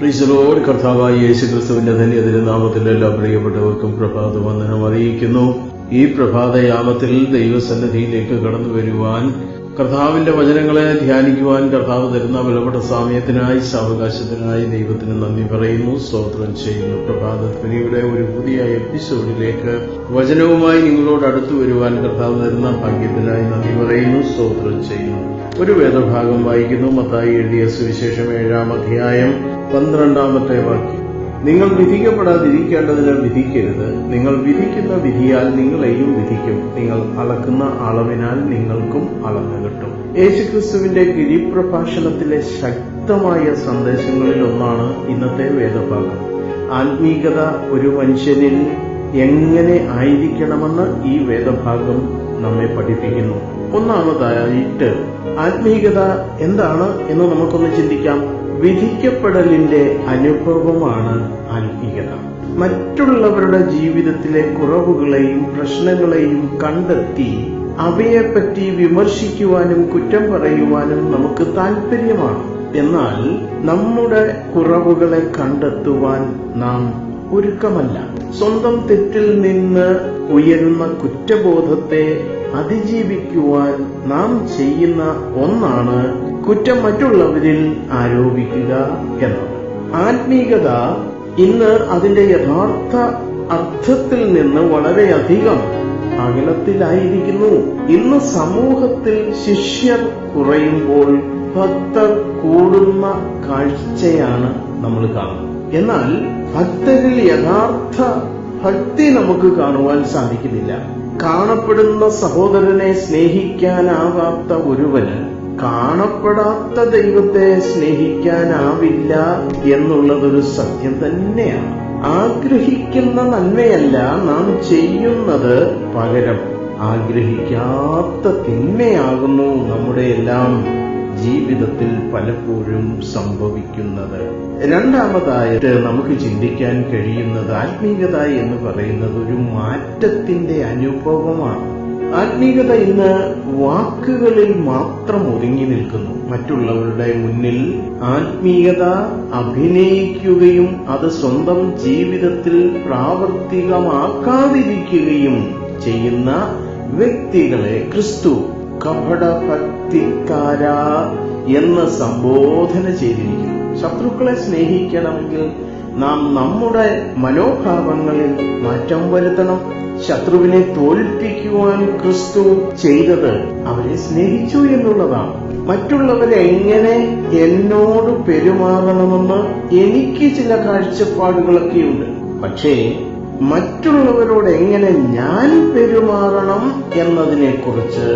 പ്രീശലോട് കർത്താവായ യേശു ക്രിസ്തുവിന്റെ ധന്യതിന്റെ നാമത്തിൽ എല്ലാ പ്രിയപ്പെട്ടവർക്കും പ്രഭാത വന്ദനം അറിയിക്കുന്നു. ഈ പ്രഭാതയാമത്തിൽ ദൈവസന്നിധിയിലേക്ക് കടന്നു വരുവാൻ കർത്താവിന്റെ വചനങ്ങളെ ധ്യാനിക്കുവാൻ കർത്താവ് തരുന്ന വിലപ്പെട്ട സമയത്തിനായി സാവകാശത്തിനായി ദൈവത്തിന് നന്ദി പറയുന്നു. സ്തോത്രം ചെയ്യുന്നു. പ്രഭാതത്തിനിയുടെ ഒരു പുതിയ എപ്പിസോഡിലേക്ക് വചനവുമായി നിങ്ങളോട് അടുത്തു വരുവാൻ കർത്താവ് തരുന്ന ഭാഗ്യത്തിനായി നന്ദി പറയുന്നു. സ്തോത്രം ചെയ്യുന്നു. ഒരു വേദഭാഗം വായിക്കുന്നു. മത്തായി എഴുതിയ സുവിശേഷം ഏഴാം അധ്യായം പന്ത്രണ്ടാമത്തെ വാക്യം. നിങ്ങൾ വിധിക്കപ്പെടാതിരിക്കേണ്ടതിന് വിധിക്കരുത്. നിങ്ങൾ വിധിക്കുന്ന വിധിയാൽ നിങ്ങളെയും വിധിക്കും. നിങ്ങൾ അളക്കുന്ന അളവിനാൽ നിങ്ങൾക്കും അളന്നു കിട്ടും. യേശുക്രിസ്തുവിന്റെ ഗിരിപ്രഭാഷണത്തിലെ ശക്തമായ സന്ദേശങ്ങളിൽ ഒന്നാണ് ഇന്നത്തെ വേദഭാഗം. ആത്മീകത ഒരു മനുഷ്യനിൽ എങ്ങനെ ആയിരിക്കണമെന്ന് ഈ വേദഭാഗം നമ്മെ പഠിപ്പിക്കുന്നു. ഒന്നാമതായിട്ട് ആത്മീകത എന്താണ് എന്ന് നമുക്കൊന്ന് ചിന്തിക്കാം. വിധിക്കപ്പെടലിന്റെ അനുഭവമാണ് ആത്മീയത മറ്റുള്ളവരുടെ ജീവിതത്തിലെ കുറവുകളെയും പ്രശ്നങ്ങളെയും കണ്ടെത്തി അവയെപ്പറ്റി വിമർശിക്കുവാനും കുറ്റം പറയുവാനും നമുക്ക് താല്പര്യമാണ് എന്നാൽ നമ്മുടെ കുറവുകളെ കണ്ടെത്തുവാൻ നാം ഒരുക്കമല്ല. സ്വന്തം തെറ്റിൽ നിന്ന് ഉയരുന്ന കുറ്റബോധത്തെ അതിജീവിക്കുവാൻ നാം ചെയ്യുന്ന ഒന്നാണ് കുറ്റം മറ്റുള്ളവരിൽ ആരോപിക്കുക എന്നത് ആത്മീകത ഇന്ന് അതിന്റെ യഥാർത്ഥ അർത്ഥത്തിൽ നിന്ന് വളരെയധികം അകലത്തിലായിരിക്കുന്നു. ഇന്ന് സമൂഹത്തിൽ ശിഷ്യർ കുറയുമ്പോൾ ഭക്തർ കൂടുന്ന കാഴ്ചയാണ് നമ്മൾ കാണുന്നത്. എന്നാൽ ഭക്തരിൽ യഥാർത്ഥ ഭക്തി നമുക്ക് കാണുവാൻ സാധിക്കുന്നില്ല. കാണപ്പെടുന്ന സഹോദരനെ സ്നേഹിക്കാനാവാത്ത ഒരുവന് കാണപ്പെടാത്ത ദൈവത്തെ സ്നേഹിക്കാനാവില്ല എന്നുള്ളതൊരു സത്യം തന്നെയാണ്. ആഗ്രഹിക്കുന്ന നന്മയല്ല നാം ചെയ്യുന്നത്. പകരം ആഗ്രഹിക്കാത്ത തിന്മയാകുന്നു നമ്മുടെ എല്ലാം ജീവിതത്തിൽ പലപ്പോഴും സംഭവിക്കുന്നത്. രണ്ടാമതായിട്ട് നമുക്ക് ചിന്തിക്കാൻ കഴിയുന്നത് ആത്മീയത എന്ന് പറയുന്നത് ഒരു മാറ്റത്തിന്റെ അനുഭവമാണ്. ആത്മീയത ഇന്ന് വാക്കുകളിൽ മാത്രം ഒതുങ്ങി നിൽക്കുന്നു. മറ്റുള്ളവരുടെ മുന്നിൽ ആത്മീയത അഭിനയിക്കുകയും അത് സ്വന്തം ജീവിതത്തിൽ പ്രാവർത്തികമാക്കാതിരിക്കുകയും ചെയ്യുന്ന വ്യക്തികളെ ക്രിസ്തു കപടഭക്തിക്കാര എന്ന് സംബോധന ചെയ്തിരിക്കുന്നു. ശത്രുക്കളെ സ്നേഹിക്കണമെങ്കിൽ നാം നമ്മുടെ മനോഭാവങ്ങളിൽ മാറ്റം വരുത്തണം. ശത്രുവിനെ തോൽപ്പിക്കുവാൻ ക്രിസ്തു ചെയ്തത് അവരെ സ്നേഹിച്ചു എന്നുള്ളതാണ്. മറ്റുള്ളവരെ എങ്ങനെ എന്നോട് പെരുമാറണമെന്ന് എനിക്ക് ചില കാഴ്ചപ്പാടുകളൊക്കെയുണ്ട്. പക്ഷേ മറ്റുള്ളവരോട് എങ്ങനെ ഞാൻ പെരുമാറണം എന്നതിനെക്കുറിച്ച്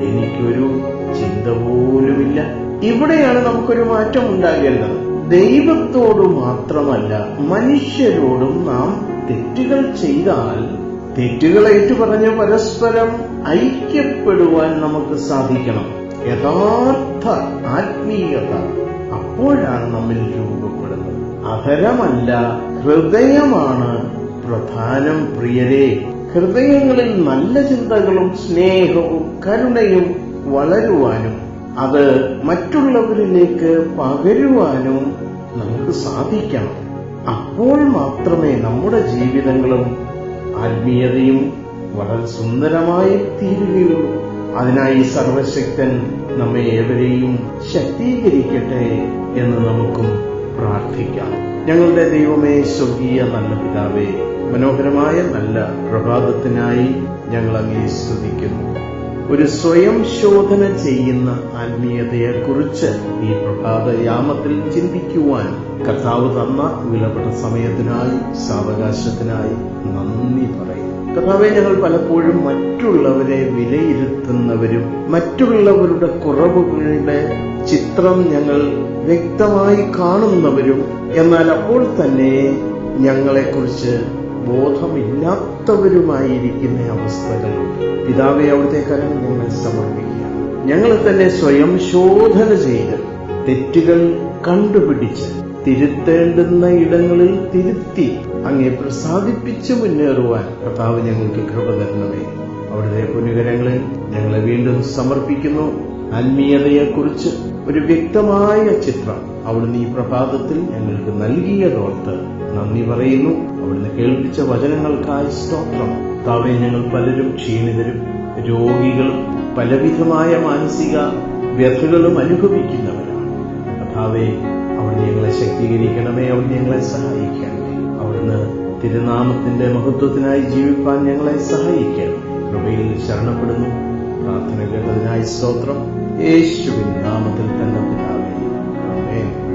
എനിക്കൊരു ചിന്ത പോലുമില്ല. ഇവിടെയാണ് നമുക്കൊരു മാറ്റം ഉണ്ടാകേണ്ടത്. ദൈവത്തോട് മാത്രമല്ല മനുഷ്യരോടും നാം തെറ്റുകൾ ചെയ്താൽ തെറ്റുകൾ ഏറ്റുപറഞ്ഞ് പരസ്പരം ഐക്യപ്പെടുവാൻ നമുക്ക് സാധിക്കണം. യഥാർത്ഥ ആത്മീയത അപ്പോഴാണ് നമ്മിൽ രൂപപ്പെടുന്നത്. അധരമല്ല ഹൃദയമാണ് പ്രധാനം പ്രിയരെ. ഹൃദയങ്ങളിൽ നല്ല ചിന്തകളും സ്നേഹവും കരുണയും വളരുവാനും അത് മറ്റുള്ളവരിലേക്ക് പകരുവാനും നമുക്ക് സാധിക്കണം. അപ്പോൾ മാത്രമേ നമ്മുടെ ജീവിതങ്ങളും ആത്മീയതയും വളരെ സുന്ദരമായി തീരുകയുള്ളൂ. അതിനായി സർവശക്തൻ നമ്മെ ഏവരെയും ശക്തീകരിക്കട്ടെ എന്ന് നമുക്കും പ്രാർത്ഥിക്കാം. ഞങ്ങളുടെ ദൈവമേ സ്വർഗീയ നല്ല പിതാവേ മനോഹരമായ നല്ല പ്രഭാതത്തിനായി ഞങ്ങൾ അങ്ങേ സ്തുതിക്കുന്നു. ഒരു സ്വയം ശോധന ചെയ്യുന്ന ആത്മീയതയെക്കുറിച്ച് ഈ പ്രഭാതയാമത്തിൽ ചിന്തിക്കുവാൻ കർത്താവ് തന്ന വിലപ്പെട്ട സമയത്തിനായി സാവകാശത്തിനായി നന്ദി പറയും. കർത്താവെ ഞങ്ങൾ പലപ്പോഴും മറ്റുള്ളവരെ വിലയിരുത്തുന്നവരും മറ്റുള്ളവരുടെ കുറവുകളുടെ ചിത്രം ഞങ്ങൾ വ്യക്തമായി കാണുന്നവരും എന്നാൽ അപ്പോൾ തന്നെ ഞങ്ങളെക്കുറിച്ച് ബോധമില്ലാത്തവരുമായിരിക്കുന്ന അവസ്ഥകളുണ്ട് പിതാവെ അവിടുത്തെ കരം ഞങ്ങൾ സമർപ്പിക്കുക. ഞങ്ങളെ തന്നെ സ്വയം ശോധന ചെയ്ത് തെറ്റുകൾ കണ്ടുപിടിച്ച് തിരുത്തേണ്ടുന്ന ഇടങ്ങളിൽ തിരുത്തി അങ്ങേ പ്രസാദിപ്പിച്ച് മുന്നേറുവാൻ കർത്താവ് ഞങ്ങൾക്ക് കൃപ തരണമേ. അവിടുത്തെ പുനകരങ്ങളിൽ ഞങ്ങളെ വീണ്ടും സമർപ്പിക്കുന്നു. ആത്മീയതയെക്കുറിച്ച് ഒരു വ്യക്തമായ ചിത്രം അവിടുന്ന് ഈ പ്രഭാതത്തിൽ ഞങ്ങൾക്ക് നൽകിയതോർത്ത് നന്ദി പറയുന്നു. അവിടുന്ന് കേൾപ്പിച്ച വചനങ്ങൾക്കായി സ്തോത്രം. താവേ ഞങ്ങൾ പലരും ക്ഷീണിതരും രോഗികളും പലവിധമായ മാനസിക വ്യഥകളും അനുഭവിക്കുന്നവരാണ്. കഥാവേ അവിടുന്ന് ഞങ്ങളെ ശക്തീകരിക്കണമേ അവിടുന്ന് ഞങ്ങളെ സഹായിക്കണമേ. അവിടുന്ന് തിരുനാമത്തിന്റെ മഹത്വത്തിനായി ജീവിപ്പാൻ ഞങ്ങളെ സഹായിക്കണം. കൃപയിൽ ശരണപ്പെടുന്നു. പ്രാർത്ഥന കേട്ടതിനായി സ്തോത്രം. യേശുവിൻ നാമത്തിൽ തന്നെ പിതാവേ. ആമേൻ.